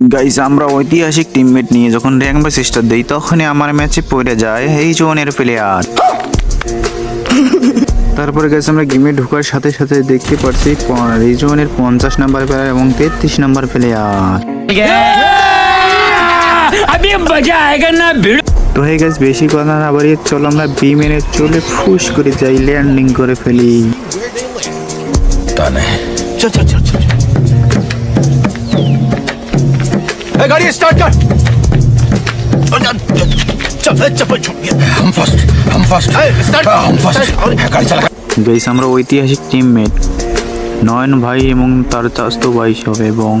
Guys আমরা ঐতিহাসিক teammate নিয়ে যখন র্যাঙ্ক বা সিস্টার দিই তখনই আমার ম্যাচে পড়ে যায় এই জোনের প্লেয়ার তারপরে গেছে আমরা গেমে ঢোকার সাথে সাথে দেখতে পাচ্ছি জোনের পঞ্চাশ নাম্বার প্লেয়ার এবং তেত্রিশ নাম্বার প্লেয়ার তো হয়ে গেছে বেশি কথা না বাড়িয়ে চলো আমরা বি মেনে চলে ফুস করে যাই ল্যান্ডিং করে ফেলি। তা চল চল চল। গাড়ি স্টার্ট কর। বেশ আমরা ঐতিহাসিক টিমমেট নয়ন ভাই এবং তার চাস্ত ভাই সহ এবং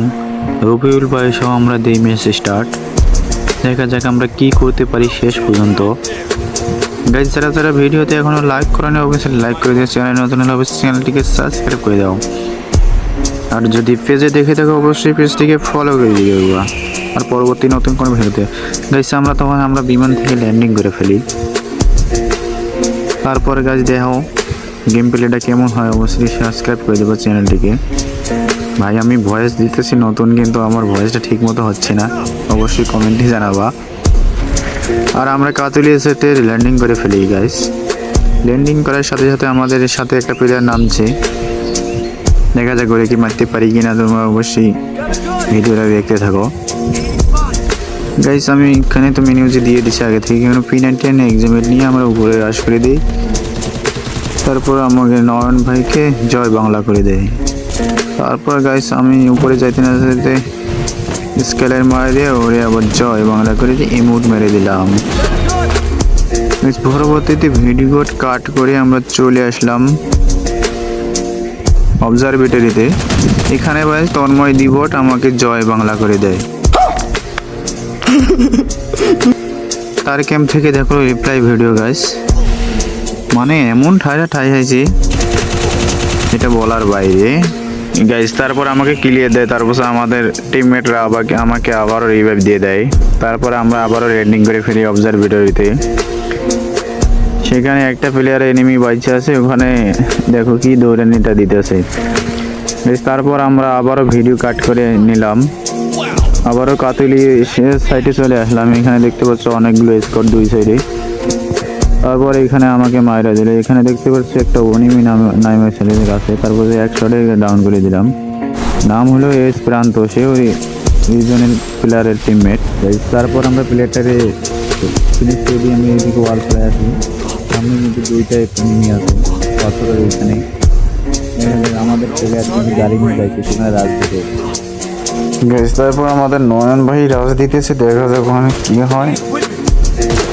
রবিউল ভাই সহ আমরা দেই ম্যাচ স্টার্ট দেখা যাক আমরা কি করতে পারি শেষ পর্যন্ত। গাইজ যারা যারা ভিডিওতে এখনও লাইক করেন অবশ্যই লাইক করে দিও। চ্যানেল নতুন হলে অবশ্যই চ্যানেলটিকে সাবস্ক্রাইব করে দাও। আর যদি পেজে দেখে থাকো অবশ্যই পেজটিকে ফলো করে দিও। আর পরবর্তী নতুন কোনো ভিডিওতে। গাইস আমরা তখন আমরা বিমান থেকে ল্যান্ডিং করে ফেলি। তারপরে গাছ দেখো গেম প্লেটা কেমন হয়, অবশ্যই সাবস্ক্রাইব করে দেবো চ্যানেলটিকে ভাই, আমি ভয়েস দিতেছি নতুন, কিন্তু আমার ভয়েসটা ঠিক মতো হচ্ছে না। অবশ্যই কমেন্টে জানাবা। আর আমরা কাতুলি সেটে ল্যান্ডিং করে ফেলি গাইস ল্যান্ডিং করার সাথে সাথে আমাদের সাথে একটা প্লেয়ার নামছে। দেখা যাক করে কি মারতে পারি কিনা, তোমরা অবশ্যই ভিডিওটা দেখতে থাকো। গাইস আমি এখানে তো মেনিউজে দিয়ে দিছি আগে থেকে কিন্তু পি নাইনটি এক্সামেট নিয়ে আমরা উপরে রাশ করে দিই। তারপর আমাকে নয়ন ভাইকে জয় বাংলা করে দেয়। তারপর গাইস আমি উপরে যাইতে না যেতে স্কেলের মারা দিয়ে ওরে আবার জয় বাংলা করে দিয়ে ইমোট মেরে দিলাম। পরবর্তীতে ভিডিও কাট করে আমরা চলে আসলাম অবজারভেটরিতে এখানে ভাই তন্ময় দিবট আমাকে জয় বাংলা করে দেয়। তার ক্যাম্প থেকে দেখো রিপ্লাই ভিডিও গাইস মানে এমন ঠাইটা ঠাই হয়েছে, এটা বলার বাইরে। গাইস তারপর আমাকে ক্লিয়ার দেয়, তারপর আমাদের টিমমেটরা আবার আমাকে আবারও রিভাইভ দিয়ে দেয়। তারপর আমরা আবারও রেডিং করে ফিরি অবজারভেটরিতে সেখানে একটা প্লেয়ার এনিমি বাইচে আছে, ওখানে দেখো কি দৌড়ানিটা দিতেছে। তারপর আমরা আবারও ভিডিও কাট করে নিলাম। আবারও কাতুলি সাইডে চলে আসলাম। এখানে দেখতে পাচ্ছ অনেকগুলো স্কোর দুই সাইডে। তারপর এখানে আমাকে মায়েরা দিল। এখানে দেখতে পাচ্ছি একটা অনিমি নাম, নামে ছেলেদের আছে। তারপরে এক শটে ডাউন করে দিলাম। নাম হলো এস প্রান্ত। সে ওই রিজনের প্লেয়ারের টিমমেট তারপর আমরা প্লেয়ারটারে ফিনিশ করে আমি এদিকে ওয়াল প্লে আসি। সামনে কিন্তু দুইটা এনিমি আছে। পাথরের আমাদের প্লেয়ার কিন্তু গাড়ি নিয়ে যাইছে সেখানে রাজদিকে গাইস তারপর আমাদের নয়ন ভাই রাজ দিতেছে দেখা যাক ওখানে কি হয়।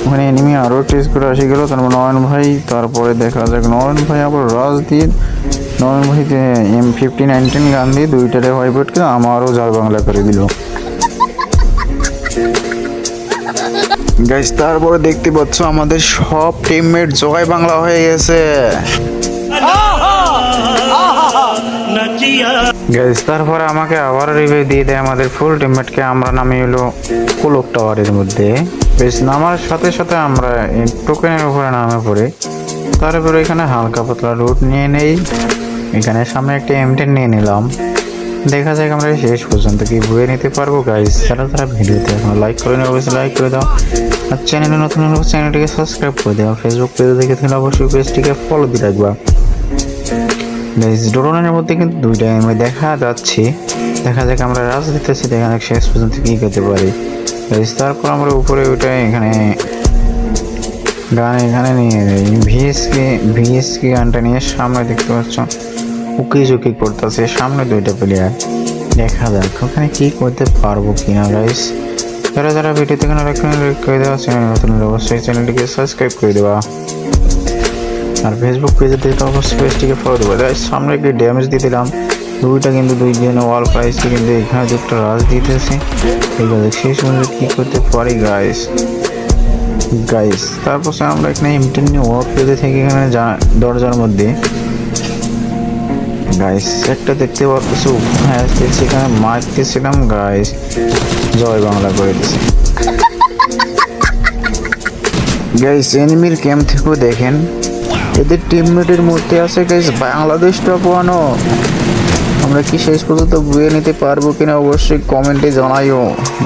ওখানে এনিমি আরও টেস্ট করে আসি গেল, তারপর নয়ন ভাই তারপরে দেখা যাক নয়ন ভাই আবার রাজ দিয়ে নয়ন ভাই এম ফিফটি নাইনটিন গান দিয়ে দুইটারে হোয়াইট আমারও জাল বাংলা করে দিল। গাইস তারপরে দেখতে পাচ্ছ আমাদের সব টিমমেট জয় বাংলা হয়ে গেছে। গাইস তারপরে আমাকে আবার রিভিউ দিয়ে দেয় আমাদের ফুল টিমমেটকে আমরা নামি হলো কুলক টাওয়ারের মধ্যে। বেশ নামার সাথে সাথে আমরা টোকেনের উপরে নামে পড়ে। তারপরে এখানে হালকা পাতলা রুট নিয়ে নেই। এখানে সামনে একটা এমটেন নিয়ে নিলাম। দেখা যাক আমরা শেষ পর্যন্ত কি বয়ে নিতে পারব। গাইস যারা তারা ভিডিওতে এখন লাইক করে নেবে অবশ্যই লাইক করে দাও। আর চ্যানেলে নতুন হলে চ্যানেলটিকে সাবস্ক্রাইব করে দাও। ফেসবুক পেজে দেখে থাকলে অবশ্যই পেজটিকে ফলো দিয়ে রাখবা। গাইস ড্রোনের মধ্যে কিন্তু দুইটা এমে দেখা যাচ্ছে। দেখা যাক আমরা রাজ দিতেছি, দেখা যাক শেষ পর্যন্ত কি করতে পারি। গাইস তারপর আমরা উপরে ওইটা এখানে গান এখানে নিয়ে যাই। ভিএসকে ভিএসকে গানটা নিয়ে সামনে দেখতে পাচ্ছ, উকি ঝুঁকি করতেছে। সামনে দুইটা প্লেয়ার দেখা যাক, ওখানে কি করতে পারব কিনা গাইস যারা যারা ভিডিওতে কোনো লাইক করে দেওয়া, চ্যানেল নতুন অবশ্যই চ্যানেলটিকে সাবস্ক্রাইব করে দেওয়া আর ফেসবুক পেজে দিতে অবশ্যই পেজটিকে ফলো দেবো। গাইস সামনে একটি ড্যামেজ দিয়ে দিলাম। দুইটা কিন্তু দুই দিন ওয়াল পাইছি কিন্তু এখানে দুটো রাজ দিতেছে ঠিক আছে সেই সময় কি করতে পারি গাইস গাইস তারপর আমরা এখানে নিয়ে ওয়ার্ক পেজে থেকে এখানে দরজার মধ্যে। গাইস একটা দেখতে পাচ্ছি হ্যাঁ সেখানে মারতেছিলাম গাইস জয় বাংলা করে দিছে গাইস এনিমির ক্যাম্প থেকেও দেখেন। এদের টিমমেটের মধ্যে আছে গাইস বাংলাদেশ টপ ওয়ানও আমরা কি শেষ পর্যন্ত বুয়ে নিতে পারব কিনা অবশ্যই কমেন্টে জানাইও।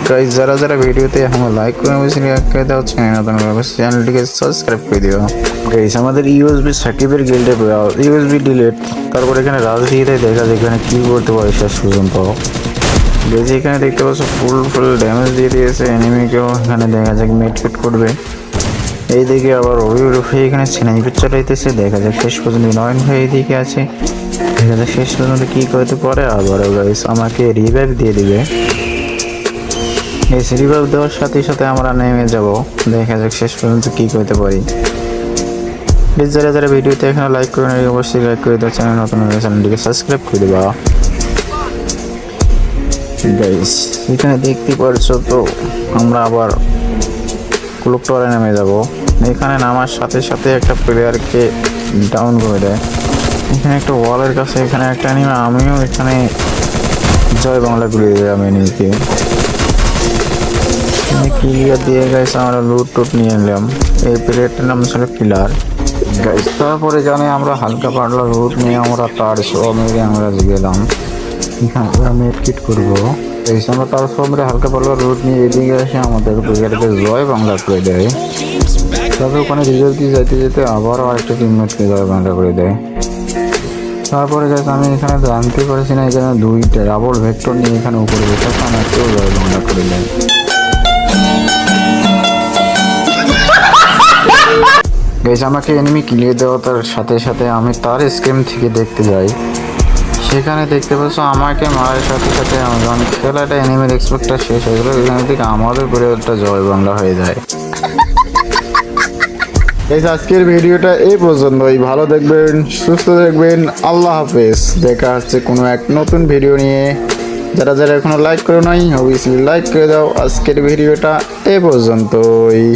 গাইজ যারা যারা ভিডিওতে এখন লাইক করে অবশ্যই লাইক দেওয়া চ্যানেল অবশ্যই চ্যানেলটিকে সাবস্ক্রাইব করে দিও। গাইজ আমাদের ইউএসবি সাকিবের গিল্ডে ইউএসবি ডিলেট তারপর এখানে রাজ দিয়ে দেখা যায় এখানে কি করতে পারে শেষ পর্যন্ত। গেছি এখানে দেখতে পাচ্ছ ফুল ফুল ড্যামেজ দিয়ে দিয়েছে এনিমিকেও এখানে দেখা যাক মেট ফিট করবে। এই দিকে আবার অভির হয়ে এখানে স্নাইপার চালাইতেছে। দেখা যাক শেষ পর্যন্ত নয়ন ভাই এইদিকে আছে। দেখা যাক শেষ পর্যন্ত কি করতে পারে। আবারও গাইস আমাকে রিভাইভ দিয়ে দিবে। এই রিভাইভ দেওয়ার সাথে সাথে আমরা নেমে যাব। দেখা যাক শেষ পর্যন্ত কি করতে পারি। প্লিজ যারা যারা ভিডিওতে এখানে লাইক করে অবশ্যই লাইক করে দেওয়া চ্যানেল নতুন চ্যানেলটিকে সাবস্ক্রাইব করে দেবা। গাইস এখানে দেখতে পারছ তো, আমরা আবার ক্লুক টাওয়ারে নেমে যাব। এখানে নামার সাথে সাথে একটা প্লেয়ারকে ডাউন করে দেয়। এখানে একটা ওয়ালের কাছে এখানে একটা নিমে আমিও এখানে জয় বাংলা ঘুরিয়ে দিলাম এনিকে ক্লিয়ার দিয়ে গাইস আমরা লুট টুট নিয়ে নিলাম। এই প্লেয়ারটার নাম ছিল কিলার গাইস তারপরে জানে আমরা হালকা পাতলা রুট নিয়ে আমরা তার সব মেরে আমরা গেলাম। আমরা মেট কিট করব। এই তার সব হালকা পাতলা রুট নিয়ে এদিকে এসে আমাদের প্লেয়ারকে জয় বাংলা করে দেয়। তবে ওখানে রিজাল্ট দিয়ে যেতে যেতে আবারও আরেকটা টিমমেটকে জয় বাংলা করে দেয়। তারপরে গেছে আমি এখানে জানতে পারছি না, এখানে দুইটা ডাবল ভেক্টর নিয়ে এখানে উপরে বসে আমাকেও জয় বাংলা করে দেয় গেছে আমাকে এনিমি কিলিয়ে দেওয়া তার সাথে সাথে আমি তার স্ক্রিম থেকে দেখতে যাই। সেখানে দেখতে পাচ্ছ আমাকে মারার সাথে সাথে যখন খেলাটা এনিমির এক্সপেক্টটা শেষ হয়ে গেল। এখান থেকে আমাদের পরিবারটা জয় বাংলা হয়ে যায়। এই আজকের ভিডিওটা এই পর্যন্তই। ভালো দেখবেন, সুস্থ দেখবেন। আল্লাহ হাফেজ। দেখা হচ্ছে কোনো এক নতুন ভিডিও নিয়ে। যারা যারা এখনও লাইক করো নাই অবশ্যই লাইক করে দাও। আজকের ভিডিওটা এ পর্যন্তই।